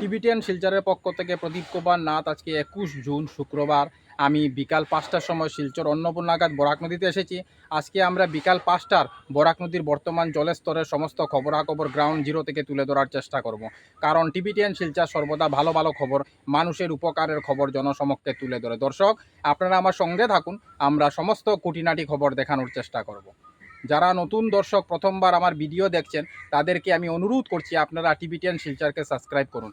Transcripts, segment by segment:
Tibetan শিলচরের পক্ষ থেকে প্রদীপ কুমার নাথ আজকে একুশ জুন শুক্রবার। আমি বিকাল পাঁচটার সময় শিলচর অন্নপূর্ণাঘাট বরাক নদীতে এসেছি। আজকে আমরা বিকাল পাঁচটার বরাক নদীর বর্তমান জলের স্তরের সমস্ত খবরাখবর গ্রাউন্ড জিরো থেকে তুলে ধরার চেষ্টা করব। কারণ টিবিটিয়ান শিলচর সর্বদা ভালো ভালো খবর, মানুষের উপকারের খবর জনসমক্ষে তুলে ধরে। দর্শক, আপনারা আমার সঙ্গে থাকুন, আমরা সমস্ত কুটিনাটি খবর দেখানোর চেষ্টা করব। যারা নতুন দর্শক প্রথমবার আমার ভিডিও দেখছেন, তাদেরকে আমি অনুরোধ করছি আপনারা টিভি টেন শিলচারকে সাবস্ক্রাইব করুন।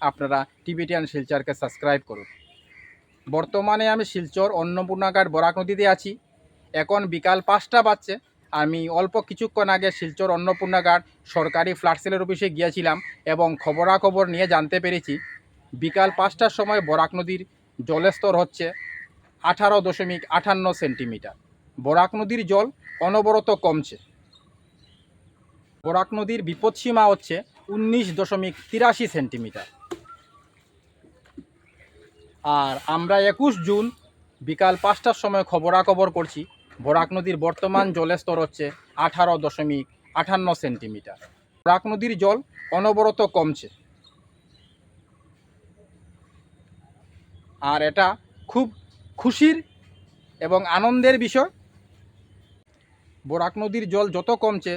আপনারা টিবিটিয়ান শিলচরকে সাবস্ক্রাইব করুন। বর্তমানে আমি শিলচর অন্নপূর্ণাঘাট বরাক নদীতে আছি। এখন বিকাল পাঁচটা বাজছে। আমি অল্প কিছুক্ষণ আগে শিলচর অন্নপূর্ণাঘাট সরকারি ফ্ল্যাট সেলের অফিসে গিয়েছিলাম এবং খবরাখবর নিয়ে জানতে পেরেছি। বিকাল পাঁচটার সময় বরাক নদীর জলস্তর হচ্ছে আঠারো দশমিক আটান্ন সেন্টিমিটার। বরাক নদীর জল অনবরত কমছে। বরাক নদীর বিপদসীমা হচ্ছে উনিশ দশমিক তিরাশি সেন্টিমিটার। আর আমরা একুশ জুন বিকাল পাঁচটার সময় খবরাখবর করছি, বরাক নদীর বর্তমান জলের স্তর হচ্ছে আঠারো দশমিক আটান্ন সেন্টিমিটার। বরাক নদীর জল অনবরত কমছে। আর এটা খুব খুশির এবং আনন্দের বিষয়। বরাক নদীর জল যত কমছে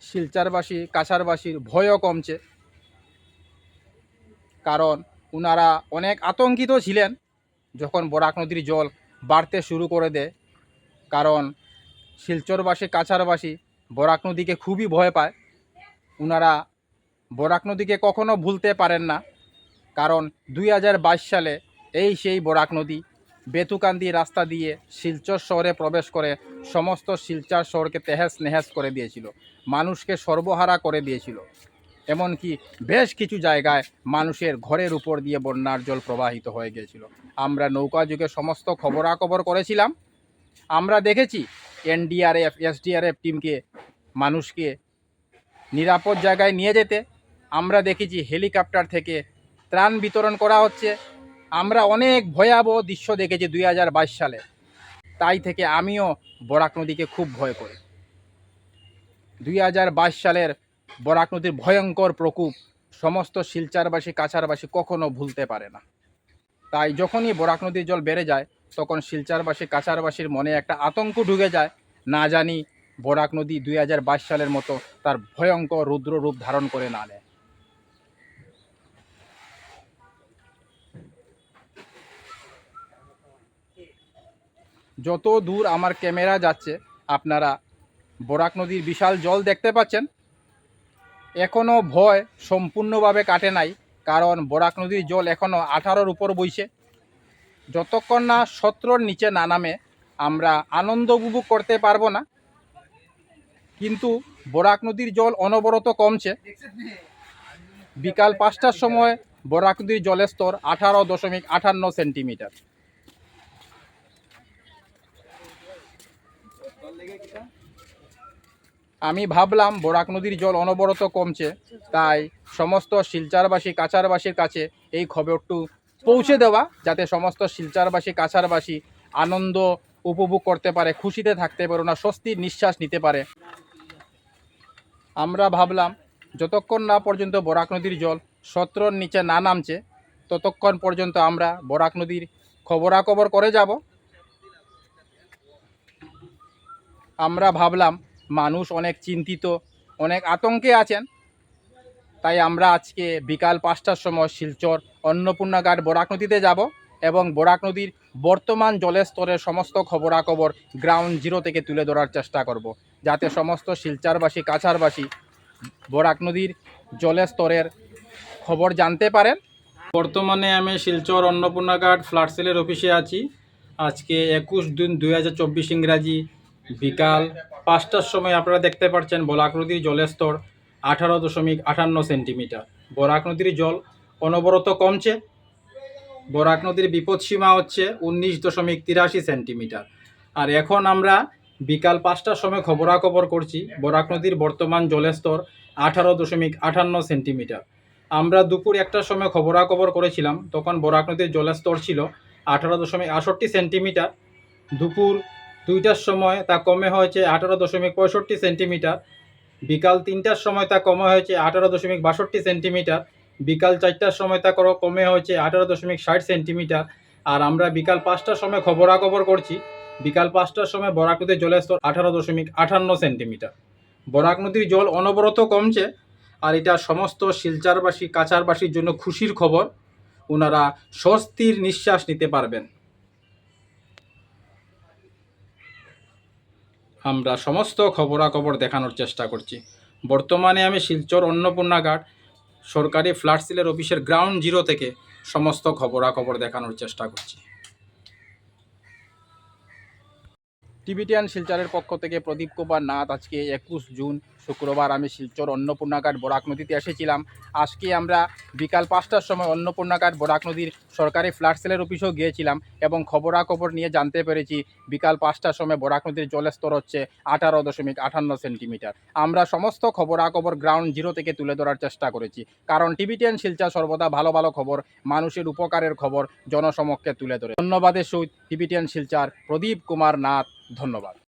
শিলচারবাসী, কাছারবাসীর ভয়ও কমছে। কারণ ওনারা অনেক আতঙ্কিত ছিলেন যখন বরাক নদীর জল বাড়তে শুরু করে দেয়। কারণ শিলচরবাসী, কাছারবাসী বরাক নদীকে খুবই ভয় পায়। ওনারা বরাক নদীকে কখনো ভুলতে পারেন না। কারণ দুই হাজার বাইশ সালে এই সেই বরাক নদী বেতুকান্দি রাস্তা দিয়ে শিলচর শহরে প্রবেশ করে সমস্ত শিলচার শহরকে তেহেস নেহেস করে দিয়েছিল। মানুষকে সর্বহারা করে দিয়েছিল। এমনকি বেশ কিছু জায়গায় মানুষের ঘরের উপর দিয়ে বন্যার জল প্রবাহিত হয়ে গিয়েছিল। আমরা নৌকা যুগে সমস্ত খবরাখবর করেছিলাম। আমরা দেখেছি এনডিআরএফ, এসডিআরএফ টিমকে মানুষকে নিরাপদ জায়গায় নিয়ে যেতে। আমরা দেখেছি হেলিকপ্টার থেকে ত্রাণ বিতরণ করা হচ্ছে। আমরা অনেক ভয়াবহ দৃশ্য দেখেছি দুই হাজার বাইশ সালে। তাই থেকে আমিও বরাক নদীকে খুব ভয় করি। দুই হাজার বাইশ সালের বরাক নদীর ভয়ঙ্কর প্রকোপ সমস্ত শিলচারবাসী কাছারবাসী কখনো ভুলতে পারে না। তাই যখনই বরাক নদীর জল বেড়ে যায়, তখন শিলচারবাসী কাছারবাসীর মনে একটা আতঙ্ক ঢুকে যায়। না জানি বরাক নদী দুই হাজার বাইশ সালের মতো তার ভয়ঙ্কর রুদ্র রূপ ধারণ করে না নেয়। যত দূর আমার ক্যামেরা যাচ্ছে, আপনারা বরাক নদীর বিশাল জল দেখতে পাচ্ছেন। এখনও ভয় সম্পূর্ণভাবে কাটে নাই, কারণ বরাক নদীর জল এখনও আঠারোর উপর বইছে। যতক্ষণ না সতেরোর নিচে না নামে, আমরা আনন্দ উপভোগ করতে পারব না। কিন্তু বরাক নদীর জল অনবরত কমছে। বিকাল পাঁচটার সময় বরাক নদীর জলের স্তর আঠারো দশমিক আঠান্ন সেন্টিমিটার। আমি ভাবলাম বরাক নদীর জল অনবরত কমছে, তাই সমস্ত শিলচারবাসী, কাছারবাসীর কাছে এই খবরটু পৌঁছে দেওয়া, যাতে সমস্ত শিলচারবাসী, কাছারবাসী আনন্দ উপভোগ করতে পারে, খুশিতে থাকতে পারে না, স্বস্তির নিঃশ্বাস নিতে পারে। আমরা ভাবলাম, যতক্ষণ না পর্যন্ত বরাক নদীর জল সত্রর নিচে না নামছে, ততক্ষণ পর্যন্ত আমরা বরাক নদীর খবরাখবর করে যাব। আমরা ভাবলাম মানুষ অনেক চিন্তিত, অনেক আতঙ্কে আছেন। তাই আমরা আজকে বিকাল পাঁচটার সময় শিলচর অন্নপূর্ণাঘাট বরাক নদীতে যাব এবং বরাক নদীর বর্তমান জলের স্তরের সমস্ত খবরাখবর গ্রাউন্ড জিরো থেকে তুলে ধরার চেষ্টা করব। যাতে সমস্ত শিলচারবাসী কাছারবাসী বরাক নদীর জলের স্তরের খবর জানতে পারেন। বর্তমানে আমি শিলচর অন্নপূর্ণাঘাট ফ্ল্যাট সেলের অফিসে আছি। আজকে একুশ জুন দুই হাজার চব্বিশ ইংরাজি বিকাল পাঁচটার সময় আপনারা দেখতে পাচ্ছেন বরাক নদীর জলের স্তর আঠারো দশমিক আটান্ন সেন্টিমিটার। বরাক নদীর জল অনবরত কমছে। বরাক নদীর বিপদসীমা হচ্ছে উনিশ দশমিক তিরাশি সেন্টিমিটার। আর এখন আমরা বিকাল পাঁচটার সময় খবরাখবর করছি, বরাক নদীর বর্তমান জলের স্তর আঠারো দশমিক আটান্ন সেন্টিমিটার। আমরা দুপুর একটার সময় খবরাখবর করেছিলাম, তখন বরাক নদীর জলের স্তর ছিল আঠারো দশমিক আষট্টি সেন্টিমিটার। দুপুর দুইটার সময় তা কমে হয়েছে আঠারো দশমিক পঁয়ষট্টি সেন্টিমিটার। বিকাল তিনটার সময় তা কমে হয়েছে আঠারো দশমিক বাষট্টি সেন্টিমিটার। বিকাল চারটার সময় তা কমে হয়েছে আঠারো দশমিক ষাট সেন্টিমিটার। আর আমরা বিকাল পাঁচটার সময় খবরাখবর করছি। বিকাল পাঁচটার সময় বরাক নদীর জলের স্তর আঠারো দশমিক আঠান্ন সেন্টিমিটার। বরাক নদীর জল অনবরত কমছে আর এটা সমস্ত শিলচারবাসী কাছারবাসীর জন্য খুশির খবর। ওনারা স্বস্তির নিঃশ্বাস নিতে পারবেন। আমরা সমস্ত খবরাখবর দেখানোর চেষ্টা করছি। বর্তমানে আমি শিলচর অন্নপূর্ণা ঘাট সরকারি ফ্ল্যাট সিলের অফিসের গ্রাউন্ড জিরো থেকে সমস্ত খবরাখবর দেখানোর চেষ্টা করছি। টিভিটিয়ান শিলচরের পক্ষ থেকে প্রদীপ কুমার নাথ আজকে একুশ জুন শুক্রবার আমি শিলচর অন্নপূর্ণাঘাট বরাক নদীতে এসেছিলাম। আজকে আমরা বিকাল পাঁচটার সময় অন্নপূর্ণাঘাট বরাক নদীর সরকারি ফ্ল্যাট সেলের অফিসেও গিয়েছিলাম এবং খবরাখবর নিয়ে জানতে পেরেছি বিকাল পাঁচটার সময় বরাক নদীর জলের স্তর হচ্ছে আঠারো দশমিক আঠান্ন সেন্টিমিটার। আমরা সমস্ত খবরাখবর গ্রাউন্ড জিরো থেকে তুলে ধরার চেষ্টা করেছি। কারণ টিবিটিয়ান শিলচর সর্বদা ভালো ভালো খবর, মানুষের উপকারের খবর জনসমক্ষে তুলে ধরে। ধন্যবাদের সহিত টিবিটিয়ান শিলচার প্রদীপ কুমার নাথ, ধন্যবাদ।